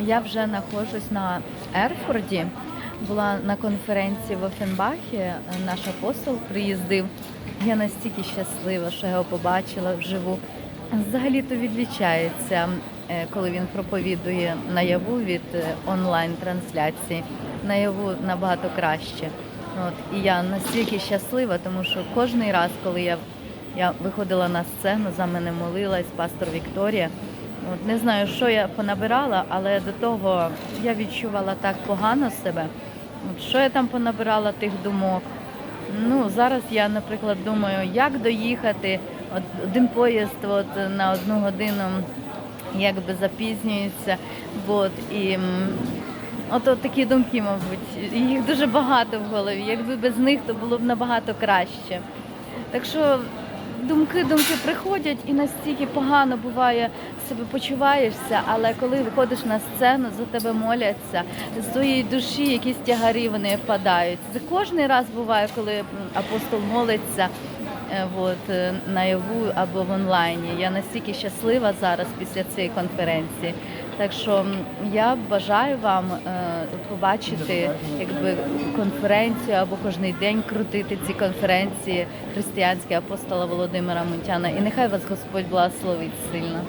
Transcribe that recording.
Я вже знаходжусь на Ерфорді. Була на конференції в Офенбахі. Наш апостол приїздив. Я настільки щаслива, що його побачила вживу. Взагалі-то відлічається, е, коли він проповідує наяву від е, онлайн-трансляції. Наяву набагато краще. От, і я настільки щаслива, тому що кожен раз, коли я, я виходила на сцену, за мене молилась пастор Вікторія. От, не знаю, що я понабирала, але до того я відчувала так погано себе. От, що я там понабирала тих думок. Ну, зараз я, наприклад, думаю, як доїхати. От один поїзд от, на одну годину якби запізнюється. От, і от, от такі думки, мабуть, їх дуже багато в голові. Якби без них, то було б набагато краще. Так що думки, думки приходять і настільки погано буває себе почуваєшся, але коли виходиш на сцену, за тебе моляться, з твоєї душі якісь тягарі вони впадають. Це кожен раз буває, коли апостол молиться. е, От, е, наяву або в онлайні. Я настільки щаслива зараз після цієї конференції. Так що я бажаю вам е, побачити якби конференцію або кожен день крутити ці конференції християнські апостола Володимира Мунтяна. І нехай вас Господь благословить сильно.